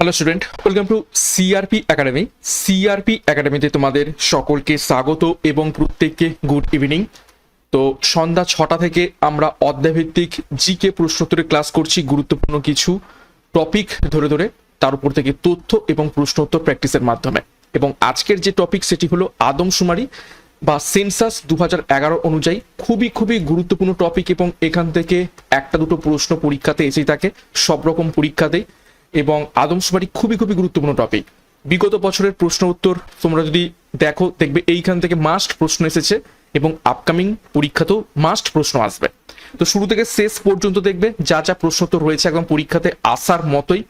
Hello student welcome to CRP academy CRP একাডেমিতে তোমাদের সকলকে স্বাগত এবং প্রত্যেককে গুড ইভিনিং তো সন্ধ্যা ছটা থেকে আমরা অধ্যায়ভিত্তিক জিকে প্রশ্নোত্তরে ক্লাস করছি, গুরুত্বপূর্ণ কিছু টপিক ধরে ধরে, তার উপর থেকে তথ্য এবং প্রশ্নোত্তর প্র্যাকটিসের মাধ্যমে। এবং আজকের যে টপিক সেটি হলো আদমশুমারি বা সেন্সাস দু অনুযায়ী খুবই খুবই গুরুত্বপূর্ণ টপিক এবং এখান থেকে একটা দুটো প্রশ্ন পরীক্ষাতে এসেই থাকে। সব রকম পরীক্ষাতেই এবং আদমশুমারি খুবই খুবই গুরুত্বপূর্ণ টপিক বিগত বছরের প্রশ্ন উত্তর তোমরা যদি দেখো, দেখবে এইখান থেকে মাস্ট প্রশ্ন এসেছে এবং আপকামিং পরীক্ষাতেও মাস্ট প্রশ্ন আসবে। তো শুরু থেকে শেষ পর্যন্ত দেখবে যা যা প্রশ্ন উত্তর রয়েছে একদম পরীক্ষাতে আসার মতোই।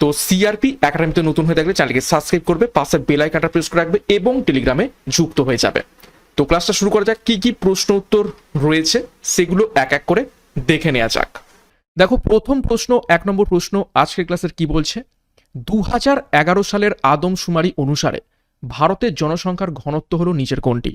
তো সিআরপি একাডেমিতে নতুন হয়ে থাকলে চ্যানেলকে সাবস্ক্রাইব করবে, পাশে বেল আইকনটা প্রেস করে রাখবে এবং টেলিগ্রামে যুক্ত হয়ে যাবে। তো ক্লাসটা শুরু করা যাক, কি কি প্রশ্ন উত্তর রয়েছে সেগুলো এক এক করে দেখে নেওয়া যাক। দেখো, প্রথম প্রশ্ন, এক নম্বর প্রশ্ন আজকের ক্লাসের কি বলছে? দু সালের আদমশুমারি অনুসারে ভারতের জনসংখ্যার ঘনত্ব হলো নিচের কোনটি?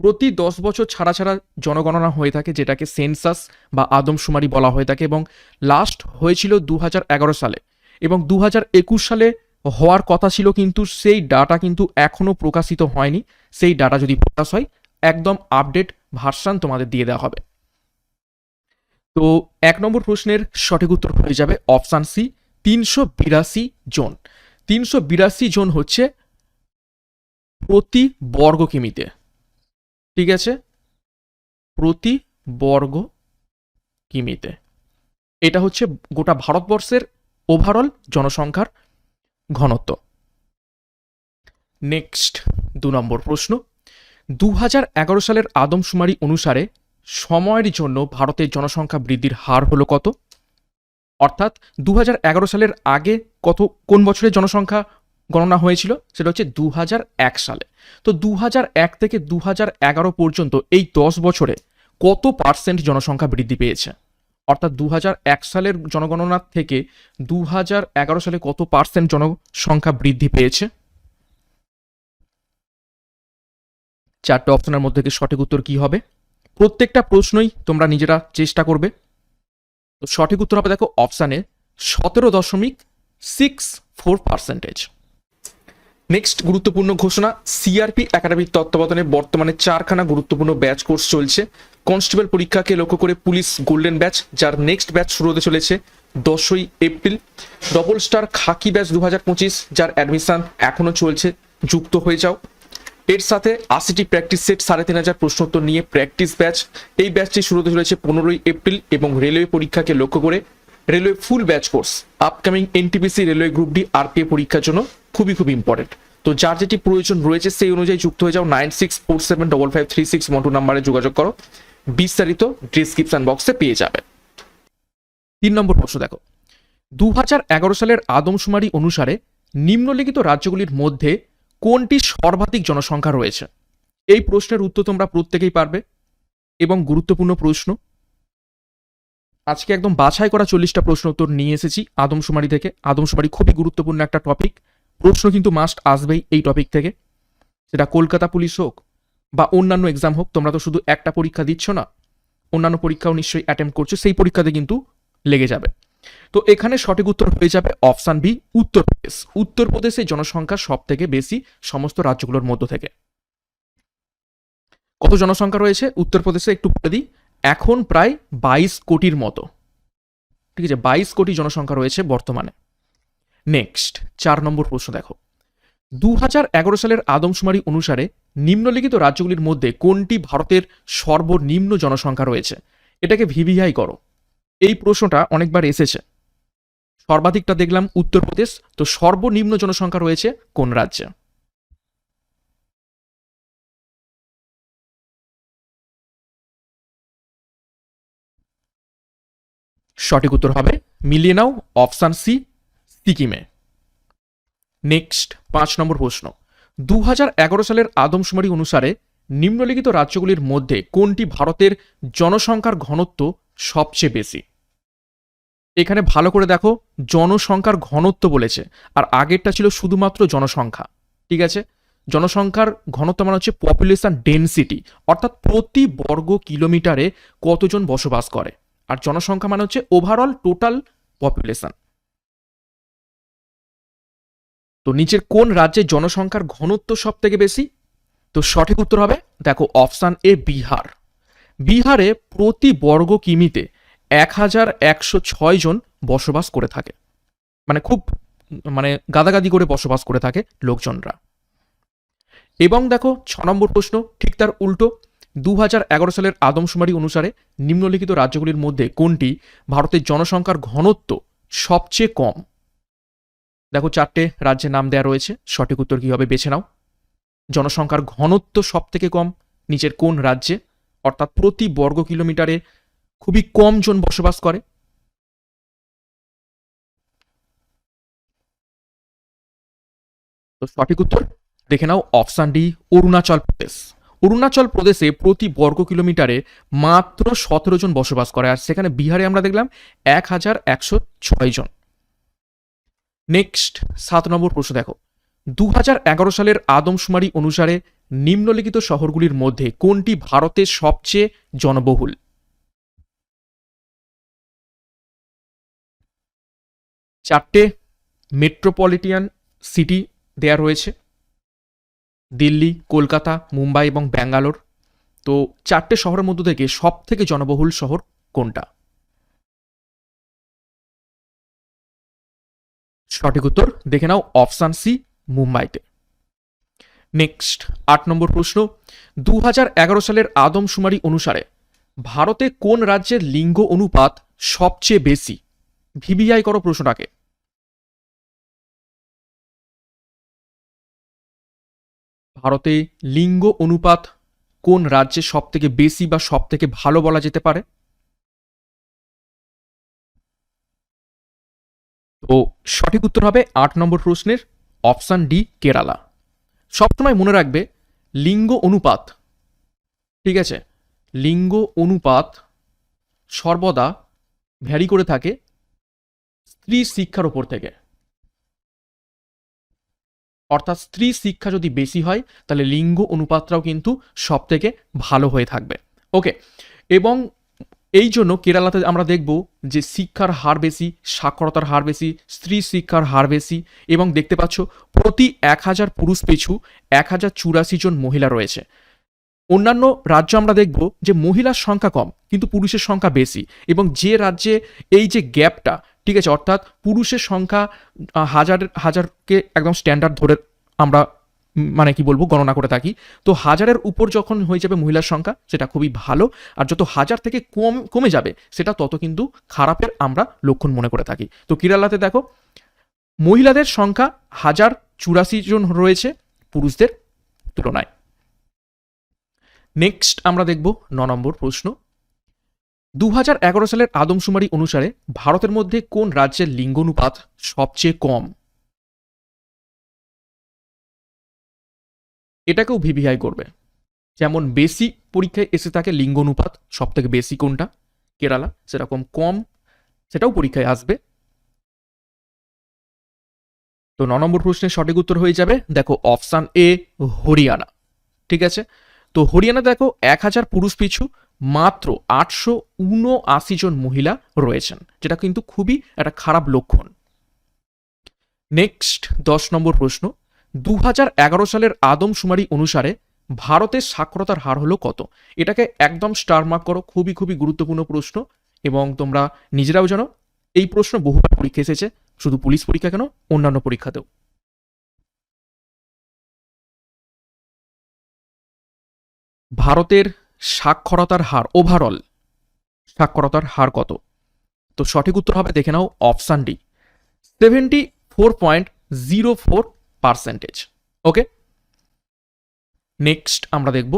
প্রতি দশ বছর ছাড়া ছাড়া জনগণনা হয়ে থাকে, যেটাকে সেন্সাস বা আদমশুমারি বলা হয়ে থাকে এবং লাস্ট হয়েছিল দু হাজার এগারো সালে এবং দু হাজার একুশ সালে হওয়ার কথা ছিল কিন্তু সেই ডাটা কিন্তু এখনও প্রকাশিত হয়নি। সেই ডাটা যদি প্রকাশ হয়, একদম আপডেট ভার্সান তোমাদের দিয়ে দেওয়া হবে। তো এক নম্বর প্রশ্নের সঠিক উত্তর হয়ে যাবে অপশান সি, তিনশো বিরাশি জন। তিনশো বিরাশি জন হচ্ছে প্রতি বর্গ কিমিতে। ঠিক আছে? প্রতি বর্গ কিমিতে। এটা হচ্ছে গোটা ভারতবর্ষের ওভারঅল জনসংখ্যার ঘনত্ব। নেক্সট দু নম্বর প্রশ্ন। দু হাজার এগারো সালের আদমশুমারি অনুসারে সময়ের জন্য ভারতের জনসংখ্যা বৃদ্ধির হার হলো কত? অর্থাৎ দু হাজার এগারো সালের আগে কত, কোন বছরের জনসংখ্যা গণনা হয়েছিল? সেটা হচ্ছে দু হাজার এক সালে। তো দু হাজার এক থেকে দু হাজার এগারো পর্যন্ত এই দশ বছরে কত পার্সেন্ট জনসংখ্যা বৃদ্ধি পেয়েছে? অর্থাৎ দু হাজার এক সালের জনগণনা থেকে দু হাজার এগারো সালে কত পার্সেন্ট জনসংখ্যা বৃদ্ধি পেয়েছে? চারটে অপশনের মধ্যে সঠিক উত্তর কি হবে? প্রত্যেকটা প্রশ্নই তোমরা নিজেরা চেষ্টা করবে। তো সঠিক উত্তর হবে দেখো অপশানে সতেরো দশমিক সিক্স ফোর পার্সেন্টেজ নেক্সট গুরুত্বপূর্ণ ঘোষণা সিআরপি একাডেমির তত্ত্বাবধানে বর্তমানে চারখানা গুরুত্বপূর্ণ ব্যাচ কোর্স চলছে। কনস্টেবল পরীক্ষাকে লক্ষ্য করে পুলিশ গোল্ডেন ব্যাচ যার নেক্সট ব্যাচ শুরু হতে চলেছে দশই এপ্রিল ডবল স্টার খাকি ব্যাচ দু হাজার পঁচিশ, যার অ্যাডমিশন এখনও চলছে। যুক্ত হয়ে যাও। এর সাথে আশিটি প্র্যাকটিস সেট সাড়ে তিন হাজার প্রশ্নোত্তর নিয়ে প্র্যাকটিস ব্যাচ এই ব্যাচটি শুরু চলেছে পনেরোই এপ্রিল এবং রেলওয়ে পরীক্ষাকে লক্ষ্য করে railway full batch course upcoming NTPC railway group D RPA পরীক্ষার জন্য খুবই খুবই ইম্পর্টেন্ট তো যার যেটি প্রয়োজন রয়েছে সেই অনুযায়ী যুক্ত হয়ে যাও nine six four seven double five three six Montu নাম্বারে যোগাযোগ করো। বিস্তারিত ডিসক্রিপশন বক্সে পেয়ে যাবে। তিন নম্বর প্রশ্ন দেখো। দু হাজার এগারো সালের আদমশুমারি অনুসারে নিম্নলিখিত রাজ্যগুলির মধ্যে কোনটি সর্বাধিক জনসংখ্যা রয়েছে? এই প্রশ্নের উত্তর তোমরা প্রত্যেকেই পারবে এবং গুরুত্বপূর্ণ প্রশ্ন। আজকে একদম বাছাই করা চল্লিশটা প্রশ্ন উত্তর নিয়ে এসেছি আদমশুমারি থেকে। আদমশুমারি খুবই গুরুত্বপূর্ণ একটা টপিক প্রশ্ন কিন্তু মাস্ট আসবেই এই টপিক থেকে। সেটা কলকাতা পুলিশ হোক বা অন্যান্য এক্সাম হোক, তোমরা তো শুধু একটা পরীক্ষা দিচ্ছ না, অন্যান্য পরীক্ষাও নিশ্চয়ই অ্যাটেম্প করছ, সেই পরীক্ষাতে কিন্তু লেগে যাবে। তো এখানে সঠিক উত্তর হয়ে যাবে অপশান বি, উত্তরপ্রদেশ। উত্তরপ্রদেশে জনসংখ্যা সব থেকে বেশি সমস্ত রাজ্যগুলোর মধ্য থেকে। কত জনসংখ্যা রয়েছে? উত্তরপ্রদেশে একটু বলে দিই, এখন প্রায় বাইশ কোটির মতো। ঠিক আছে, বাইশ কোটি জনসংখ্যা রয়েছে বর্তমানে। নেক্সট, চার নম্বর প্রশ্ন দেখো। দু হাজার এগারো সালের আদমশুমারি অনুসারে নিম্নলিখিত রাজ্যগুলির মধ্যে কোনটি ভারতের সর্বনিম্ন জনসংখ্যা রয়েছে? এটাকে ভিভিআই করো। এই প্রশ্নটা অনেকবার এসেছে। সর্বাধিকটা দেখলাম উত্তরপ্রদেশ, তো সর্বনিম্ন জনসংখ্যা রয়েছে কোন রাজ্যে? সঠিক উত্তর হবে মিলিয়ে নাও অপশান সি, সিকিমে। নেক্সট, পাঁচ নম্বর প্রশ্ন। দু হাজার এগারো সালের আদমশুমারি অনুসারে নিম্নলিখিত রাজ্যগুলির মধ্যে কোনটি ভারতের জনসংখ্যার ঘনত্ব সবচেয়ে বেশি। এখানে ভালো করে দেখো, জনসংখ্যার ঘনত্ব বলেছে, আর আগেরটা ছিল শুধুমাত্র জনসংখ্যা, ঠিক আছে? জনসংখ্যার ঘনত্ব মানে হচ্ছে পপুলেশন ডেন্সিটি অর্থাৎ প্রতি বর্গ কিলোমিটারে কতজন বসবাস করে, আর জনসংখ্যা মানে হচ্ছে ওভারঅল টোটাল পপুলেশন তো নিচের কোন রাজ্যের জনসংখ্যার ঘনত্ব সব থেকে বেশি? তো সঠিক উত্তর হবে, দেখো অপশান এ বিহার বিহারে প্রতি বর্গ কিমিতে এক হাজার একশো ছয় জন বসবাস করে থাকে। মানে খুব মানে গাদাগাদি করে বসবাস করে থাকে লোকজনরা। এবং দেখো, ছ নম্বর প্রশ্ন, ঠিক তার উল্টো দু হাজার এগারো সালের আদমশুমারি অনুসারে নিম্নলিখিত রাজ্যগুলির মধ্যে কোনটি ভারতের জনসংখ্যার ঘনত্ব সবচেয়ে কম? দেখো, চারটে রাজ্যের নাম দেওয়া রয়েছে, সঠিক উত্তর কী হবে বেছে নাও? জনসংখ্যার ঘনত্ব সব থেকে কম, নিচের কোন রাজ্যে? অর্থাৎ প্রতি বর্গ কিলোমিটারে খুবই কম জন বসবাস করে। তো সঠিক উত্তর দেখে নাও অপশান ডি, অরুণাচল প্রদেশ। অরুণাচল প্রদেশে প্রতি বর্গ কিলোমিটারে মাত্র সতেরো জন বসবাস করে, আর সেখানে বিহারে আমরা দেখলাম এক হাজার একশো ছয় জন। নেক্সট, সাত নম্বর প্রশ্ন দেখো। দু সালের আদমশুমারি অনুসারে নিম্নলিখিত শহরগুলির মধ্যে কোনটি ভারতের সবচেয়ে জনবহুল? চারটে মেট্রোপলিটিয়ান সিটি দেয়া রয়েছে। দিল্লি, কলকাতা, মুম্বাই এবং ব্যাঙ্গালোর। তো চারটে শহরের মধ্য থেকে সব থেকে জনবহুল শহর কোনটা? সঠিক উত্তর দেখে নাও অপশান সি, মুম্বাইতে। নেক্সট আট নম্বর প্রশ্ন। দু হাজার এগারো সালের আদমশুমারি অনুসারে ভারতে কোন রাজ্যের লিঙ্গ অনুপাত সবচেয়ে বেশি? ভিবিআই করো প্রশ্নটাকে। ভারতে লিঙ্গ অনুপাত কোন রাজ্যে সব থেকে বেশি বা সব থেকে ভালো বলা যেতে পারে? তো সঠিক উত্তর হবে আট নম্বর প্রশ্নের অপশান ডি, কেরালা। সবসময় মনে রাখবে, লিঙ্গ অনুপাত। ঠিক আছে? লিঙ্গ অনুপাত সর্বদা ভ্যারি করে থাকে স্ত্রী শিক্ষার ওপর থেকে। অর্থাৎ স্ত্রী শিক্ষা যদি বেশি হয়, তাহলে লিঙ্গ অনুপাতটাও কিন্তু সব থেকে ভালো হয়ে থাকবে। ওকে, এবং এই জন্য কেরালাতে আমরা দেখব যে শিক্ষার হার বেশি, সাক্ষরতার হার বেশি, স্ত্রী শিক্ষার হার বেশি এবং দেখতে পাচ্ছ প্রতি এক হাজার পুরুষ পিছু এক হাজার চুরাশি জন মহিলা রয়েছে। অন্যান্য রাজ্য আমরা দেখব যে মহিলার সংখ্যা কম, কিন্তু পুরুষের সংখ্যা বেশি এবং যে রাজ্যে এই যে গ্যাপটা, ঠিক আছে, অর্থাৎ পুরুষের সংখ্যা হাজার, হাজারকে একদম স্ট্যান্ডার্ড ধরে আমরা মানে কি বলব, গণনা করে থাকি। তো হাজারের উপর যখন হয়ে যাবে মহিলার সংখ্যা, সেটা খুবই ভালো। আর যত হাজার থেকে কম, কমে যাবে, সেটা তত কিন্তু খারাপের আমরা লক্ষণ মনে করে থাকি। তো কেরালাতে দেখো, মহিলাদের সংখ্যা হাজার চুরাশি জন রয়েছে, পুরুষদের তুলনায়। নেক্সট আমরা দেখব ন নম্বর প্রশ্ন। দু হাজার এগারো সালের আদমশুমারি অনুসারে ভারতের মধ্যে কোন রাজ্যের লিঙ্গানুপাত সবচেয়ে কম? এটাকেও ভিভিআই করবে। যেমন বেশি পরীক্ষায় এসে থাকে লিঙ্গানুপাত সব থেকে বেশি কোনটা? কেরালা, সেরকম কম, সেটাও পরীক্ষায় আসবে। তো ন নম্বর প্রশ্নের সঠিক উত্তর হয়ে যাবে, দেখো অপশান এ, হরিয়ানা। ঠিক আছে? তো হরিয়ানা দেখো এক হাজার পুরুষ পিছু মাত্র আটশো উনআশি জন মহিলা রয়েছেন, যেটা কিন্তু খুবই একটা খারাপ লক্ষণ। নেক্সট দশ নম্বর প্রশ্ন। দু হাজার এগারো সালের আদমশুমারি অনুসারে ভারতের সাক্ষরতার হার হলো কত? এটাকে একদম স্টার মার্ক করো, খুবই খুবই গুরুত্বপূর্ণ প্রশ্ন এবং তোমরা নিজেরাও জানো, এই প্রশ্ন বহুবার পরীক্ষা এসেছে, শুধু পুলিশ পরীক্ষা কেন, অন্যান্য পরীক্ষাতেও। ভারতের সাক্ষরতার হার ওভারঅল সাক্ষরতার হার কত? তো সঠিক উত্তর হবে, দেখে নাও option D seventy four point zero four percentage okay next আমরা দেখব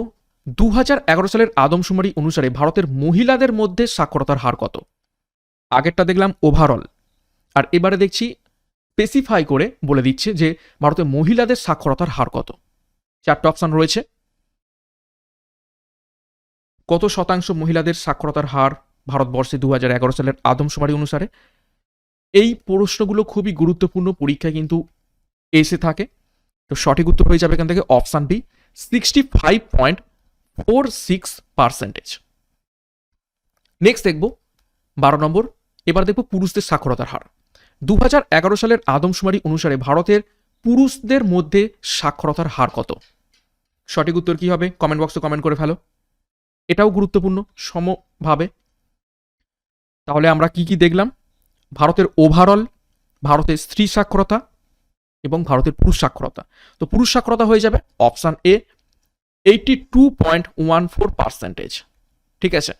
দু হাজার এগারো সালের আদমশুমারি অনুসারে ভারতের মহিলাদের মধ্যে সাক্ষরতার হার কত? আগেরটা দেখলাম ওভারঅল আর এবারে দেখছি স্পেসিফাই করে বলে দিচ্ছে যে ভারতের মহিলাদের সাক্ষরতার হার কত? চারটে অপশান রয়েছে। কত শতাংশ মহিলাদের সাক্ষরতার হার ভারতবর্ষে দু হাজার এগারো সালের আদমশুমারি অনুসারে? এই প্রশ্নগুলো খুবই গুরুত্বপূর্ণ, পরীক্ষায় কিন্তু এসে থাকে। তো সঠিক উত্তর হয়ে যাবে এখান থেকে option B sixty five point four six percentage next দেখব, বারো নম্বর, এবার দেখব পুরুষদের সাক্ষরতার হার। দু হাজার এগারো সালের আদমশুমারি অনুসারে ভারতের পুরুষদের মধ্যে সাক্ষরতার হার কত? সঠিক উত্তর কি হবে? কমেন্ট বক্সে কমেন্ট করে ফেলো। এটাও গুরুত্বপূর্ণ সমভাবে। তাহলে আমরা কি কি দেখলাম? ভারতের ওভারঅল ভারতের স্ত্রী সাক্ষরতা এবং ভারতের পুরুষ সাক্ষরতা। তো পুরুষ সাক্ষরতা হয়ে যাবে option A eighty two point one four percentage ঠিক আছে?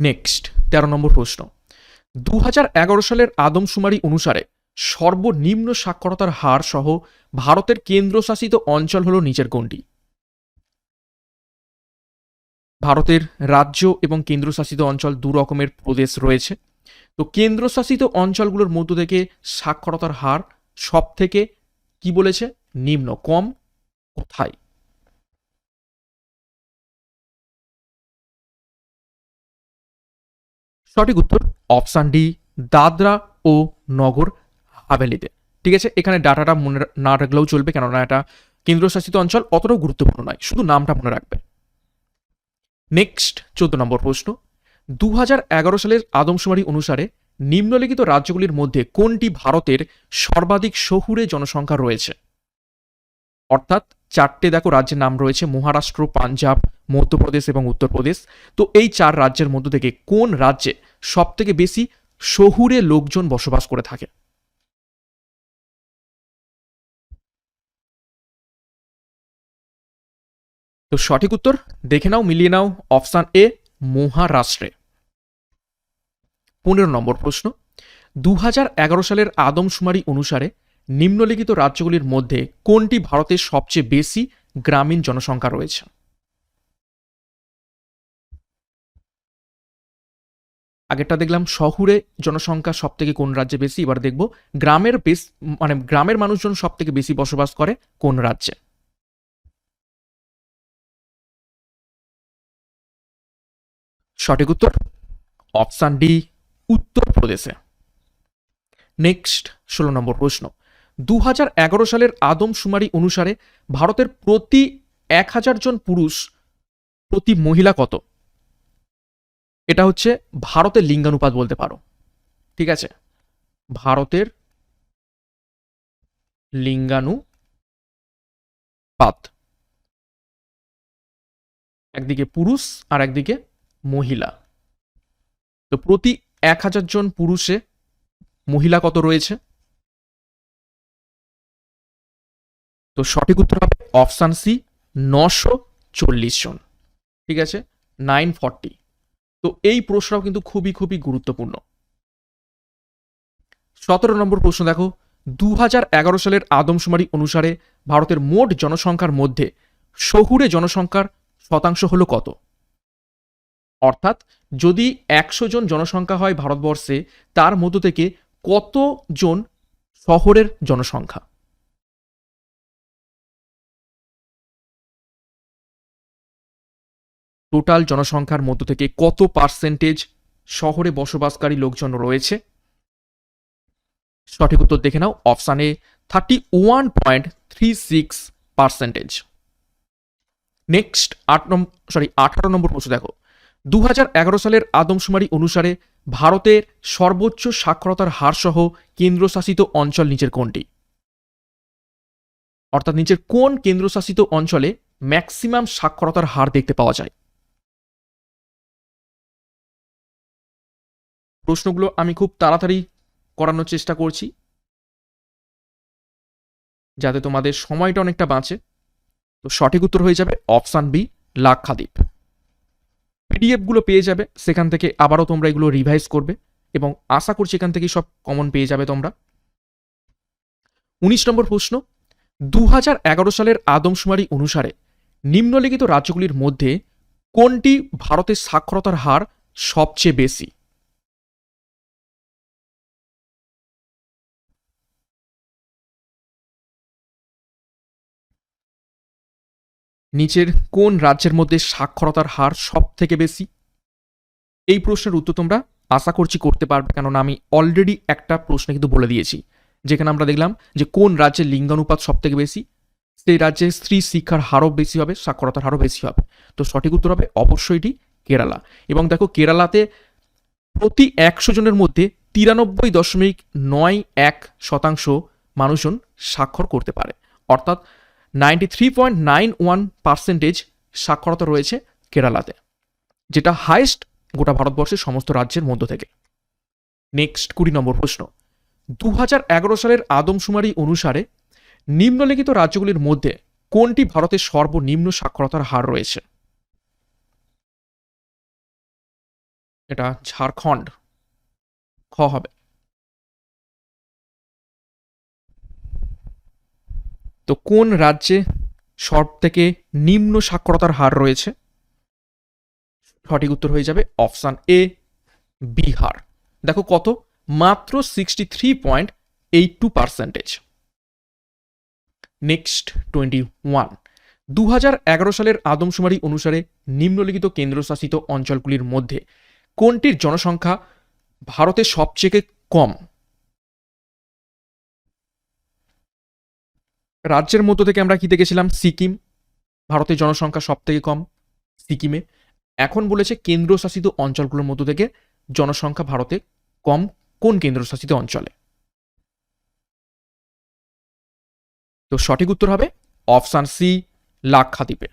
নেক্সট তেরো নম্বর প্রশ্ন। দু হাজার এগারো সালের আদমশুমারি অনুসারে সর্বনিম্ন সাক্ষরতার হার সহ ভারতের কেন্দ্রশাসিত অঞ্চল হল নিচের কোনটি? ভারতের রাজ্য এবং কেন্দ্রশাসিত অঞ্চল দু রকমের প্রদেশ রয়েছে। তো কেন্দ্রশাসিত অঞ্চলগুলোর মধ্য থেকে সাক্ষরতার হার সব থেকে কি বলেছে? নিম্ন, কম, কোথায়? সঠিক উত্তর অপশান ডি, দাদরা ও নগর হাভেলিতে। ঠিক আছে, এখানে ডাটাটা মনে না রাখলেও চলবে কেননা এটা কেন্দ্রশাসিত অঞ্চল, অতটাও গুরুত্বপূর্ণ নয়, শুধু নামটা মনে রাখবে। নেক্সট, চোদ্দ নম্বর প্রশ্ন। দু হাজার এগারো সালের আদমশুমারি অনুসারে নিম্নলিখিত রাজ্যগুলির মধ্যে কোনটি ভারতের সর্বাধিক শহুরে জনসংখ্যা রয়েছে? অর্থাৎ চারটে দেখো রাজ্যের নাম রয়েছে মহারাষ্ট্র, পাঞ্জাব, মধ্যপ্রদেশ এবং উত্তরপ্রদেশ। তো এই চার রাজ্যের মধ্য থেকে কোন রাজ্যে সব থেকে বেশি শহুরে লোকজন বসবাস করে থাকে? তো সঠিক উত্তর দেখে নাও, মিলিয়ে নাও, অপশান এ, মহারাষ্ট্রে। পনেরো নম্বর প্রশ্ন। দু হাজার এগারো সালের আদমশুমারি অনুসারে নিম্নলিখিত রাজ্যগুলির মধ্যে কোনটি ভারতের সবচেয়ে বেশি গ্রামীণ জনসংখ্যা রয়েছে? আগেরটা দেখলাম, শহুরে জনসংখ্যা সব থেকে কোন রাজ্যে বেশি? এবার দেখব, গ্রামের বেশ মানে গ্রামের মানুষজন সব থেকে বেশি বসবাস করে কোন রাজ্যে? সঠিক উত্তর, অপশান ডি উত্তরপ্রদেশে। নেক্সট ষোলো নম্বর প্রশ্ন। দু হাজার এগারো সালের আদমশুমারি অনুসারে ভারতের প্রতি এক হাজার জন পুরুষ প্রতি মহিলা কত? এটা হচ্ছে ভারতের লিঙ্গানুপাত বলতে পারো। ঠিক আছে? ভারতের লিঙ্গানুপাত। একদিকে পুরুষ আর একদিকে মহিলা। তো প্রতি এক হাজার জন পুরুষে মহিলা কত রয়েছে? তো সঠিক উত্তর হবে অপশান সি, নশো চল্লিশ জন। ঠিক আছে? Nine forty. তো এই প্রশ্নটাও কিন্তু খুবই খুবই গুরুত্বপূর্ণ। সতেরো নম্বর প্রশ্ন দেখো দু হাজার এগারো সালের আদমশুমারি অনুসারে ভারতের মোট জনসংখ্যার মধ্যে শহুরে জনসংখ্যার শতাংশ হলো কত? অর্থাৎ যদি একশো জন জনসংখ্যা হয় ভারতবর্ষে, তার মধ্য থেকে কতজন শহরের জনসংখ্যা? টোটাল জনসংখ্যার মধ্য থেকে কত পার্সেন্টেজ শহরে বসবাসকারী লোকজন রয়েছে? সঠিক উত্তর দেখে নাও, অপশানে thirty one point three six percentage next আট নম্বর সরি আঠারো নম্বর প্রশ্ন দেখো। দু হাজার এগারো সালের আদমশুমারি অনুসারে ভারতের সর্বোচ্চ সাক্ষরতার হার সহ কেন্দ্রশাসিত অঞ্চল নিচের কোনটি? অর্থাৎ নিচের কোন কেন্দ্রশাসিত অঞ্চলে ম্যাক্সিমাম সাক্ষরতার হার দেখতে পাওয়া যায়? প্রশ্নগুলো আমি খুব তাড়াতাড়ি করানোর চেষ্টা করছি। যাতে তোমাদের সময়টা অনেকটা বাঁচে। তো সঠিক উত্তর হয়ে যাবে অপশান বি, লাক্ষাদ্বীপ। পিডিএফগুলো পেয়ে যাবে, সেখান থেকে আবারও তোমরা এগুলো রিভাইজ করবে এবং আশা করছি এখান থেকেই সব কমন পেয়ে যাবে তোমরা। উনিশ নম্বর প্রশ্ন দু হাজার এগারো সালের আদমশুমারি অনুসারে নিম্নলিখিত রাজ্যগুলির মধ্যে কোনটি ভারতের সাক্ষরতার হার সবচেয়ে বেশি? নিচের কোন রাজ্যের মধ্যে সাক্ষরতার হার সব থেকে বেশি? এই প্রশ্নের উত্তর তোমরা আশা করছি করতে পারবে, কেননা আমি অলরেডি একটা প্রশ্ন কিন্তু বলে দিয়েছি, যেখানে আমরা দেখলাম যে কোন রাজ্যের লিঙ্গানুপাত সব থেকে বেশি? সেই রাজ্যে স্ত্রী শিক্ষার হারও বেশি হবে, সাক্ষরতার হারও বেশি হবে। তো সঠিক উত্তর হবে অবশ্যই এটি কেরালা। এবং দেখো কেরালাতে প্রতি একশো জনের মধ্যে তিরানব্বই দশমিক নয় এক শতাংশ মানুষজন স্বাক্ষর করতে পারে। অর্থাৎ ninety three point nine one percentage সাক্ষরতা রয়েছে কেরালাতে, যেটা হাইস্ট গোটা ভারতবর্ষের সমস্ত রাজ্যের মধ্য থেকে। নেক্সট কুড়ি নম্বর প্রশ্ন। দু হাজার এগারো সালের আদমশুমারি অনুসারে নিম্নলিখিত রাজ্যগুলির মধ্যে কোনটি ভারতের সর্বনিম্ন সাক্ষরতার হার রয়েছে? এটা ঝাড়খণ্ড। খ হবে। তো কোন রাজ্যে সব থেকে নিম্ন সাক্ষরতার হার রয়েছে? সঠিক উত্তর হয়ে যাবে অপশান এ, বিহার। দেখো কত? মাত্র sixty three point eight two percentage next twenty one দু হাজার এগারো সালের আদমশুমারি অনুসারে নিম্নলিখিত কেন্দ্রশাসিত অঞ্চলগুলির মধ্যে কোনটির জনসংখ্যা ভারতের সবচেয়ে কম? রাজ্যের মধ্য থেকে আমরা কি দেখেছিলাম? সিকিম। ভারতের জনসংখ্যা সব থেকে কম সিকিমে। এখন বলেছে কেন্দ্রশাসিত অঞ্চলগুলোর মধ্য থেকে জনসংখ্যা ভারতে কম কোন কেন্দ্রশাসিত অঞ্চলে? তো সঠিক উত্তর হবে অপশান সি, লাক্ষাদ্বীপে।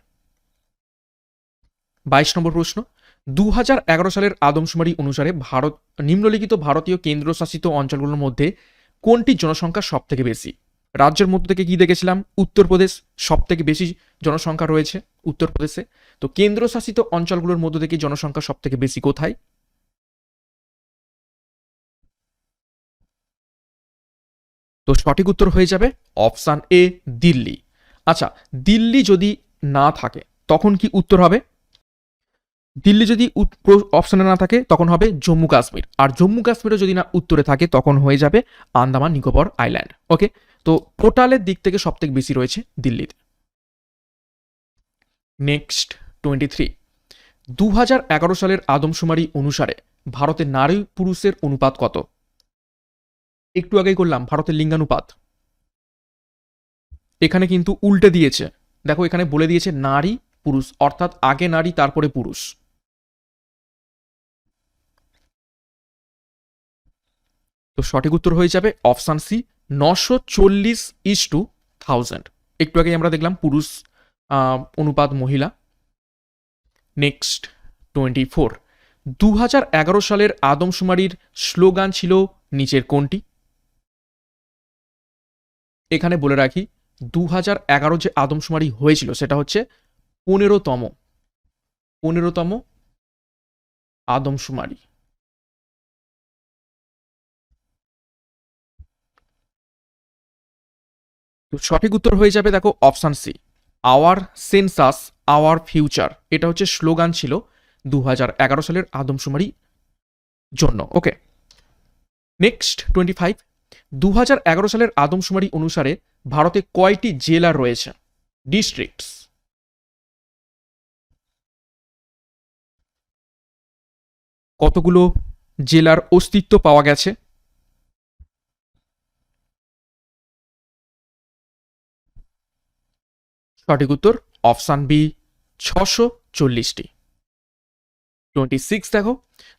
বাইশ নম্বর প্রশ্ন দু হাজার এগারো সালের আদমশুমারি অনুসারে ভারত, নিম্নলিখিত ভারতীয় কেন্দ্রশাসিত অঞ্চলগুলোর মধ্যে কোনটি জনসংখ্যা সব থেকে বেশি? রাজ্যের মধ্য থেকে কি দেখেছিলাম? উত্তরপ্রদেশ সব থেকে বেশি জনসংখ্যা রয়েছে উত্তরপ্রদেশে। তো কেন্দ্রশাসিত অঞ্চলগুলোর মধ্যে থেকে জনসংখ্যা সব থেকে বেশি কোথায়? তো সঠিক উত্তর হয়ে যাবে অপশান এ, দিল্লি। আচ্ছা দিল্লি যদি না থাকে, তখন কি উত্তর হবে? দিল্লি যদি অপশানে না থাকে, তখন হবে জম্মু কাশ্মীর আর জম্মু কাশ্মীরে যদি না উত্তরে থাকে, তখন হয়ে যাবে আন্দামান নিকোবর আইল্যান্ড। ওকে? তো পোর্টালের দিক থেকে সব থেকে বেশি রয়েছে দিল্লিতে নেক্সট, টোয়েন্টি থ্রি। দু হাজার এগারো সালের আদমশুমারি অনুসারে ভারতের নারী পুরুষের অনুপাত কত? একটু আগেই করলাম, ভারতের লিঙ্গানুপাত। এখানে কিন্তু উল্টে দিয়েছে। দেখো, এখানে বলে দিয়েছে নারী পুরুষ, অর্থাৎ আগে নারী, তারপরে পুরুষ। তো সঠিক উত্তর হয়ে যাবে অপশান সি নশো চল্লিশ ইস টু থাউজেন্ড। একটু আগে আমরা দেখলাম পুরুষ অনুপাত মহিলা। Next, twenty four. দু হাজার এগারো সালের আদমশুমারির স্লোগান ছিল নিচের কোনটি? এখানে বলে রাখি দু হাজার এগারো যে আদমশুমারি হয়েছিল সেটা হচ্ছে পনেরোতম পনেরোতম আদমশুমারি। সঠিক উত্তর হয়ে যাবে দেখো option C our census our future এটা হচ্ছে স্লোগান ছিল দু হাজার এগারো সালের আদমশুমারি জন্য। ওকে, নেক্সট টোয়েন্টি ফাইভ দু হাজার সালের আদমশুমারি অনুসারে ভারতে কয়টি জেলা রয়েছে? ডিস্ট্রিক্টস। কতগুলো জেলার অস্তিত্ব পাওয়া গেছে? সঠিক উত্তর অপশান বি ছশো চল্লিশটি। টোয়েন্টি সিক্স দেখো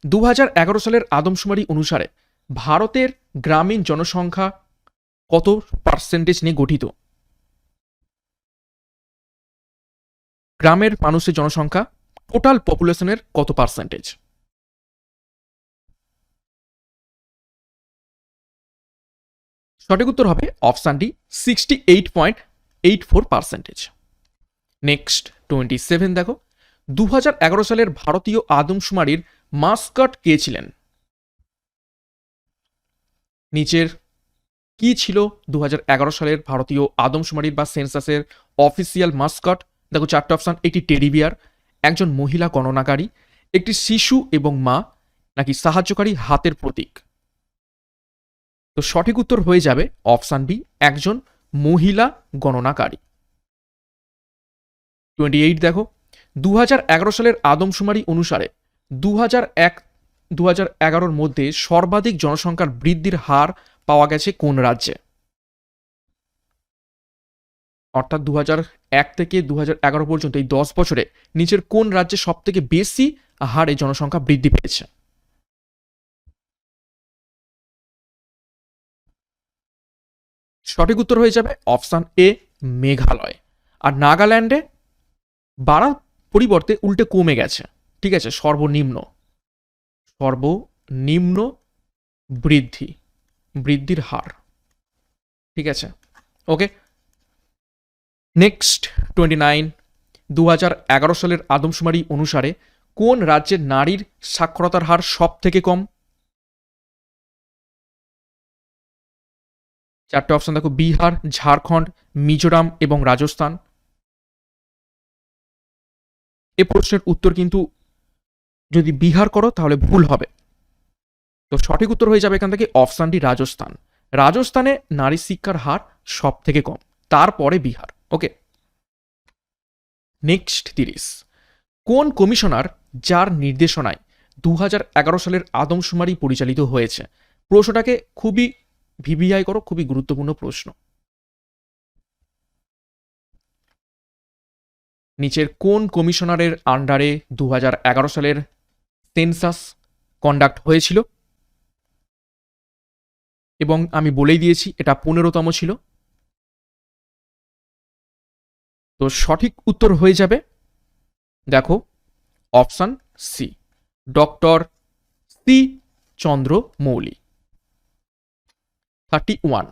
দু হাজার এগারো সালের আদমশুমারি অনুসারে ভারতের গ্রামীণ জনসংখ্যা কত পার্সেন্টেজ নিয়ে গঠিত? গ্রামের মানুষের জনসংখ্যা টোটাল পপুলেশনের কত পার্সেন্টেজ সঠিক উত্তর হবে option D sixty eight point eight four percentage next twenty seven দেখো। দু হাজার এগারো সালের ভারতীয় আদমশুমারির মাস্কট কে ছিলেন? নিচের কি ছিল দু হাজার এগারো সালের ভারতীয় আদমশুমারির বা সেন্সাসের অফিসিয়াল মাস্কট? দেখো চারটে অপশান, একটি টেরিবিয়ার একজন মহিলা গণনাকারী, একটি শিশু এবং মা, নাকি সাহায্যকারী হাতের প্রতীক? তো সঠিক উত্তর হয়ে যাবে অপশান বি, একজন মহিলা গণনাকারী। টোয়েন্টি এইট দেখো দু হাজার এগারো সালের আদমশুমারি অনুসারে দু এক দু এগারোর মধ্যে সর্বাধিক জনসংখ্যার বৃদ্ধির হার পাওয়া গেছে কোন রাজ্যে? অর্থাৎ দু এক থেকে দু এগারো পর্যন্ত এই দশ বছরে নিচের কোন রাজ্যে সব থেকে বেশি হারে জনসংখ্যা বৃদ্ধি পেয়েছে? সঠিক উত্তর হয়ে যাবে অপশান এ, মেঘালয়। আর নাগাল্যান্ডে বাড়ার পরিবর্তে উল্টে কমে গেছে। ঠিক আছে, সর্বনিম্ন। সর্বনিম্ন বৃদ্ধি, বৃদ্ধির হার। ঠিক আছে, ওকে। নেক্সট টোয়েন্টি নাইন দু হাজার এগারো সালের আদমশুমারি অনুসারে কোন রাজ্যের নারীর সাক্ষরতার হার সব থেকে কম? চারটে অপশান দেখো, বিহার, ঝাড়খণ্ড, মিজোরাম এবং রাজস্থান। এ প্রশ্নের উত্তর কিন্তু যদি বিহার করো তাহলে ভুল হবে। তো সঠিক উত্তর হয়ে যাবে এখান থেকে অপশানটি রাজস্থান। রাজস্থানে নারী শিক্ষার হার সব থেকে কম, তারপরে বিহার ওকে নেক্সট তিরিশ। কোন কমিশনার যার নির্দেশনায় দু হাজার এগারো সালের আদমশুমারি পরিচালিত হয়েছে? প্রশ্নটাকে খুবই ভিভিআই করো, খুবই গুরুত্বপূর্ণ প্রশ্ন। নিচের কোন কমিশনারের আন্ডারে দু হাজার এগারো সালের সেন্সাস কন্ডাক্ট হয়েছিল? এবং আমি বলেই দিয়েছি, এটা পনেরোতম ছিল। তো সঠিক উত্তর হয়ে যাবে, দেখো, option C, doctor C Chandra Mouli thirty one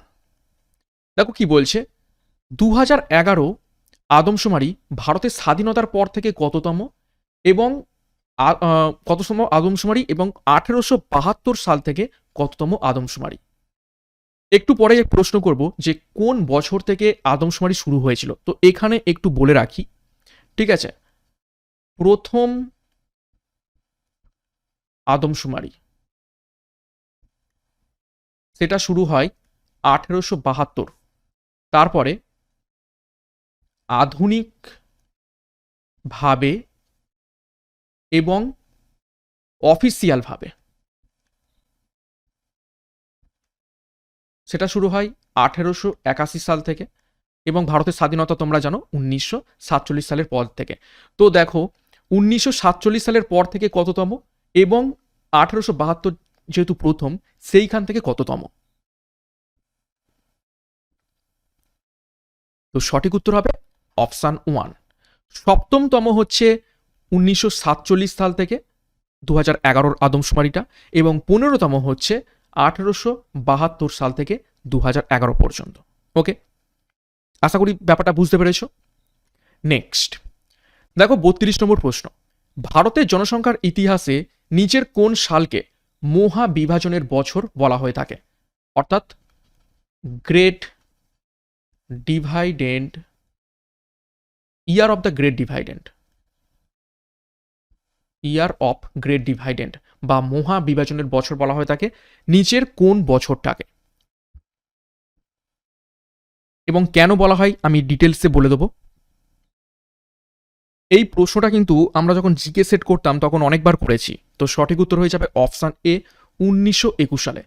দেখো কি বলছে? দু হাজার এগারো আদমশুমারি ভারতের স্বাধীনতার পর থেকে কততম এবং কততম আদমশুমারি এবং আঠেরোশো বাহাত্তর সাল থেকে কততম আদমশুমারি? একটু পরে প্রশ্ন করব যে কোন বছর থেকে আদমশুমারি শুরু হয়েছিল? তো এখানে একটু বলে রাখি, ঠিক আছে? প্রথম আদমশুমারি। সেটা শুরু হয় আঠেরোশো বাহাত্তর। তারপরে আধুনিক ভাবে এবং অফিসিয়াল ভাবে। সেটা শুরু হয় আঠেরোশো একাশি সাল থেকে এবং ভারতের স্বাধীনতা তোমরা জানো উনিশশো সাতচল্লিশ সালের পর থেকে। তো দেখো, উনিশশো সাতচল্লিশ সালের পর থেকে কততম এবং আঠেরোশো বাহাত্তর যেহেতু প্রথম, সেইখান থেকে কততম? তো সঠিক উত্তর হবে অপশান ওয়ান। সপ্তমতম হচ্ছে উনিশশো সাতচল্লিশ সাল থেকে দু হাজার এগারোর আদমশুমারিটা এবং পনেরোতম হচ্ছে আঠেরোশো বাহাত্তর সাল থেকে দু এগারো পর্যন্ত। ওকে? আশা করি ব্যাপারটা বুঝতে পেরেছ? নেক্সট। দেখো, বত্রিশ নম্বর প্রশ্ন। ভারতের জনসংখ্যার ইতিহাসে নিচের কোন সালকে মহা বিভাজনের বছর বলা হয়ে থাকে। অর্থাৎ great dividend, year of the great dividend. Year of great dividend বা মহা বিভাজনের বছর বলা হয়ে থাকে, নিচের কোন বছরটাকে। এবং কেন বলা হয় আমি ডিটেলসে বলে দেবো। এই প্রশ্নটা কিন্তু আমরা যখন জিকে সেট করতাম তখন অনেকবার করেছি। তো সঠিক উত্তর হয়ে যাবে অপশান এ, উনিশশো একুশ সালে।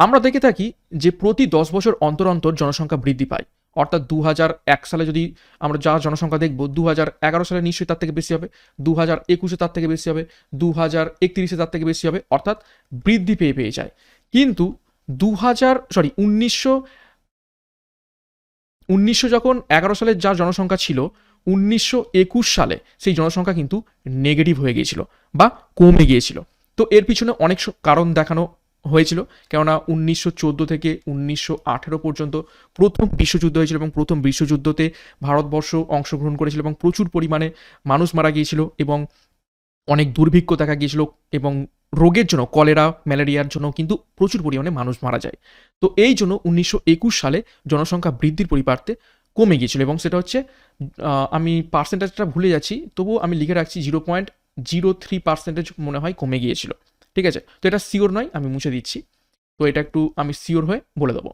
আমরা দেখে থাকি যে প্রতি দশ বছর অন্তর অন্তর জনসংখ্যা বৃদ্ধি পায়। অর্থাৎ দু হাজার এক সালে যদি আমরা যা জনসংখ্যা দেখব দু সালে নিশ্চয়ই তার থেকে বেশি হবে দু হাজার একুশে তার থেকে বেশি হবে দু হাজার একত্রিশে তার থেকে বেশি হবে, অর্থাৎ বৃদ্ধি পেয়ে পেয়ে যায়। কিন্তু দু হাজার সরি উনিশশো উনিশশো যখন এগারো সালের যা জনসংখ্যা ছিল উনিশশো একুশ সালে সেই জনসংখ্যা কিন্তু নেগেটিভ হয়ে গিয়েছিল বা কমে গিয়েছিল। তো এর পিছনে অনেক কারণ দেখানো হয়েছিল। কেননা উনিশশো চোদ্দ থেকে উনিশশো আঠেরো পর্যন্ত প্রথম বিশ্বযুদ্ধ হয়েছিল এবং প্রথম বিশ্বযুদ্ধতে ভারতবর্ষ অংশগ্রহণ করেছিল এবং প্রচুর পরিমাণে মানুষ মারা গিয়েছিল এবং অনেক দুর্ভিক্ষ দেখা গিয়েছিল এবং রোগের জন্য, কলেরা, ম্যালেরিয়ার জন্য কিন্তু প্রচুর পরিমাণে মানুষ মারা যায়। তো এই জন্য উনিশশো একুশ সালে জনসংখ্যা বৃদ্ধির পরিবর্তে কমে গিয়েছিল এবং সেটা হচ্ছে আমি পার্সেন্টেজটা ভুলে যাচ্ছি, তবুও আমি লিখে রাখছি zero point zero three percentage মনে হয় কমে গিয়েছিল। ঠিক আছে? তো এটা সিওর নয়, আমি মুছে দিচ্ছি। তো এটা একটু আমি সিওর হয়ে বলে দেবো।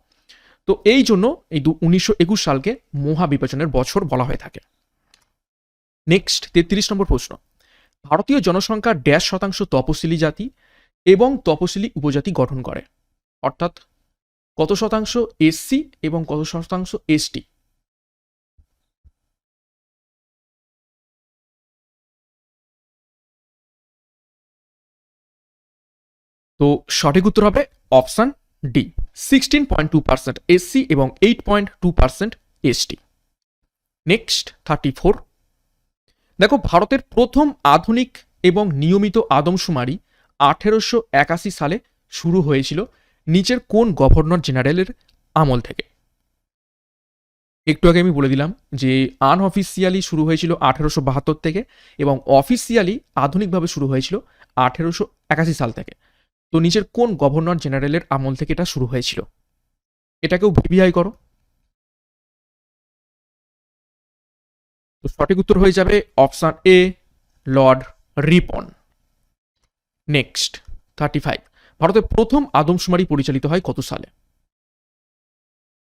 তো এই জন্য এই দু, উনিশশো একুশ সালকে মহাবিভাজনের বছর বলা হয়ে থাকে। নেক্সট তেত্রিশ নম্বর প্রশ্ন। ভারতীয় জনসংখ্যার ড্যাশ শতাংশ তপশিলি জাতি এবং তপশিলি উপজাতি গঠন করে। অর্থাৎ কত শতাংশ এসসি এবং কত শতাংশ এসটি? তো সঠিক উত্তর হবে option D sixteen point two percent SC এবং eight point two percent ST next thirty four দেখো, ভারতের প্রথম আধুনিক এবং নিয়মিত আদমশুমারি আঠেরোশো একাশি সালে শুরু হয়েছিল নিচের কোন গভর্নর জেনারেলের আমল থেকে। একটু আগে আমি বলে দিলাম যে আনঅফিসিয়ালি শুরু হয়েছিল আঠেরোশো বাহাত্তর থেকে এবং অফিসিয়ালি আধুনিকভাবে শুরু হয়েছিল আঠেরোশো একাশি সাল থেকে। তো নিজের কোন গভর্নর জেনারেলের আমল থেকে এটা শুরু হয়েছিল? এটাকেও ভিভিআই করো। তো সঠিক উত্তর হয়ে যাবে option A, Lord Ripon. Next, thirty five. ভারতের প্রথম আদমশুমারি পরিচালিত হয় কত সালে?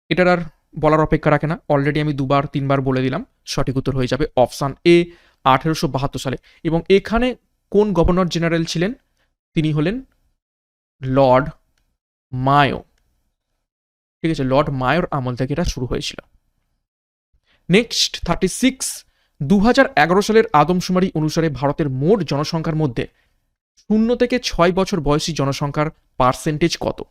এটার আর বলার অপেক্ষা রাখে না। অলরেডি আমি দুবার, তিনবার বলে দিলাম। সঠিক উত্তর হয়ে যাবে অপশান এ, আঠেরোশো বাহাত্তর সালে। এবং এখানে কোন গভর্নর জেনারেল ছিলেন? তিনি হলেন লর্ড মায়ো। ঠিক আছে, লর্ড মায়োর আমল থেকে এটা শুরু হয়েছিল। নেক্সট থার্টি সিক্স দু হাজার এগারো সালের আদমশুমারি অনুসারে ভারতের মোট জনসংখ্যার মধ্যে শূন্য থেকে ছয় বছর বয়সী জনসংখ্যার পার্সেন্টেজ কত?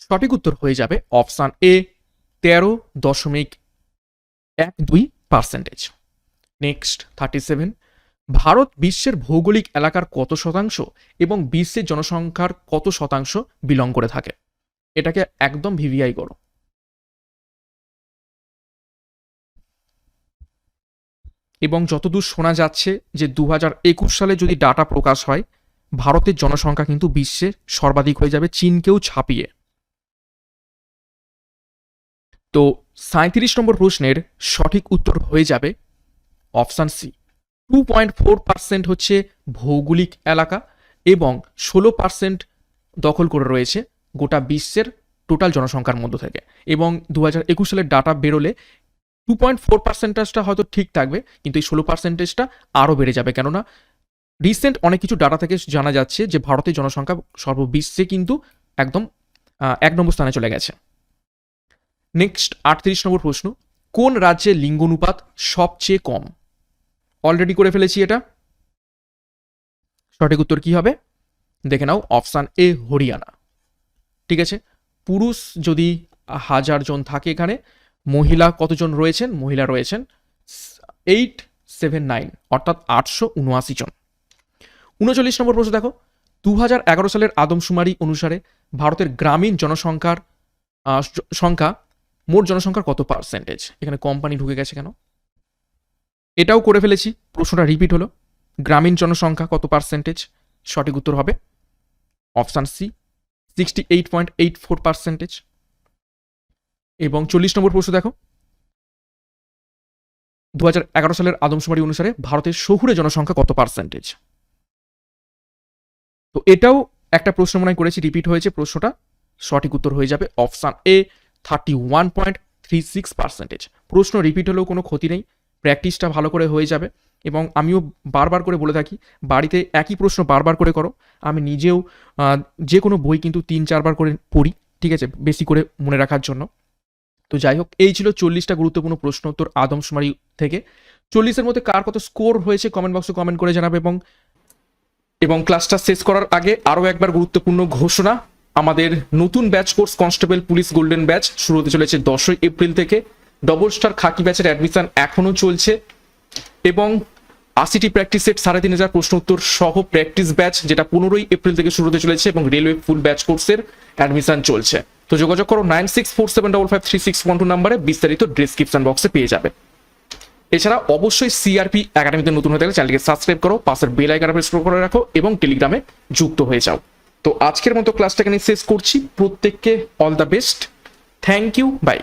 সঠিক উত্তর হয়ে যাবে অপশান এ, তেরো দশমিক এক দুই। Percentage. Next, thirty seven, Bharat বিশ্বের ভৌগোলিক এলাকার কত শতাংশ এবং বিশ্বের জনসংখ্যার কত শতাংশ বিলং করে থাকে? এটাকে একদম ভিভিআই করো। এবং যতদূর শোনা যাচ্ছে যে দু সালে যদি ডাটা প্রকাশ হয়, ভারতের জনসংখ্যা কিন্তু বিশ্বে সর্বাধিক হয়ে যাবে, চীনকেও ছাপিয়ে। তো সাঁত্রিশ নম্বর প্রশ্নের সঠিক উত্তর হয়ে যাবে option C. Two point four percent হচ্ছে ভৌগোলিক এলাকা এবং ষোলো পার্সেন্ট দখল করে রয়েছে গোটা বিশ্বের টোটাল জনসংখ্যার মধ্য থেকে এবং দু হাজার একুশ সালের ডাটা বেরোলে টু পয়েন্ট ফোর পার্সেন্টেজটা হয়তো ঠিক থাকবে কিন্তু এই ষোলো পার্সেন্টেজটা আরও বেড়ে যাবে কেননা রিসেন্ট অনেক কিছু ডাটা থেকে জানা যাচ্ছে যে ভারতের জনসংখ্যা সর্ববিশ্বে কিন্তু একদম এক নম্বর স্থানে চলে গেছে। নেক্সট আটত্রিশ নম্বর প্রশ্ন, কোন রাজ্যে লিঙ্গানুপাত সবচেয়ে কম? অলরেডি করে ফেলেছি এটা। সঠিক উত্তর কি হবে? দেখে নাও অপশান এ হরিয়ানা। ঠিক আছে? পুরুষ যদি হাজার জন থাকে এখানে, মহিলা কতজন রয়েছেন? মহিলা রয়েছেন এইট সেভেন নাইন অর্থাৎ আটশো উনআশি জন। উনচল্লিশ নম্বর প্রশ্ন দেখো দু হাজার এগারো সালের আদমশুমারি অনুসারে ভারতের গ্রামীণ জনসংখ্যার সংখ্যা মোট জনসংখ্যার কত পার্সেন্টেজ এখানে কোম্পানি ঢুকে গেছে কেন? এটাও করে ফেলেছি। প্রশ্নটা রিপিট হলো। গ্রামীণ জনসংখ্যা কত পার্সেন্টেজ সঠিক উত্তর হবে option C sixty eight point eight four percentage এবং চল্লিশ নম্বর প্রশ্ন দেখো। দু এগারো সালের আদমশুমারি অনুসারে ভারতের শহুরে জনসংখ্যা কত পার্সেন্টেজ তো এটাও একটা প্রশ্ন মনে করেছি রিপিট হয়েছে। প্রশ্নটা সঠিক উত্তর হয়ে যাবে option A thirty one point three six percentage প্রশ্ন রিপিট হলেও কোনো ক্ষতি নেই প্র্যাকটিসটা ভালো করে হয়ে যাবে। এবং আমিও বারবার করে বলে থাকি, বাড়িতে একই প্রশ্ন বারবার করে করো। আমি নিজেও যে কোনো বই কিন্তু তিন চারবার করে পড়ি, ঠিক আছে, বেশি করে মনে রাখার জন্য। তো যাই হোক, এই ছিল চল্লিশটা গুরুত্বপূর্ণ প্রশ্ন উত্তর আদমশুমারি থেকে। চল্লিশের মধ্যে কার কত স্কোর হয়েছে কমেন্ট বক্সে কমেন্ট করে জানাবে এবং এবং ক্লাসটা শেষ করার আগে আরও একবার গুরুত্বপূর্ণ ঘোষণা। আমাদের নতুন batch course constable police golden batch শুরু হতে চলেছে দশই এপ্রিল থেকে। ডবল স্টার খাকি ব্যাচের অ্যাডমিশন এখনও চলছে। এবং আশিটি প্র্যাকটিস সেট সাড়ে তিন হাজার প্রশ্ন উত্তর সহ প্র্যাকটিস ব্যাচ যেটা পনেরোই এপ্রিল থেকে শুরু হতে চলেছে এবং রেলওয়ে ফুল ব্যাচ কোর্সের অ্যাডমিশন চলছে। তো যোগাযোগ করো nine six four seven double five three six one two নাম্বারে বিস্তারিত ডিসক্রিপশন বক্সে পেয়ে যাবে। এছাড়া অবশ্যই সিআরপি একাডেমিতে নতুন হয়ে থাকলে চ্যানেলকে সাবস্ক্রাইব করো, পাশের বেল আইকন প্রেস করে রাখো এবং টেলিগ্রামে যুক্ত হয়ে যাও। তো আজকের মতো ক্লাসটাকে এখানে শেষ করছি। প্রত্যেককে all the best thank you bye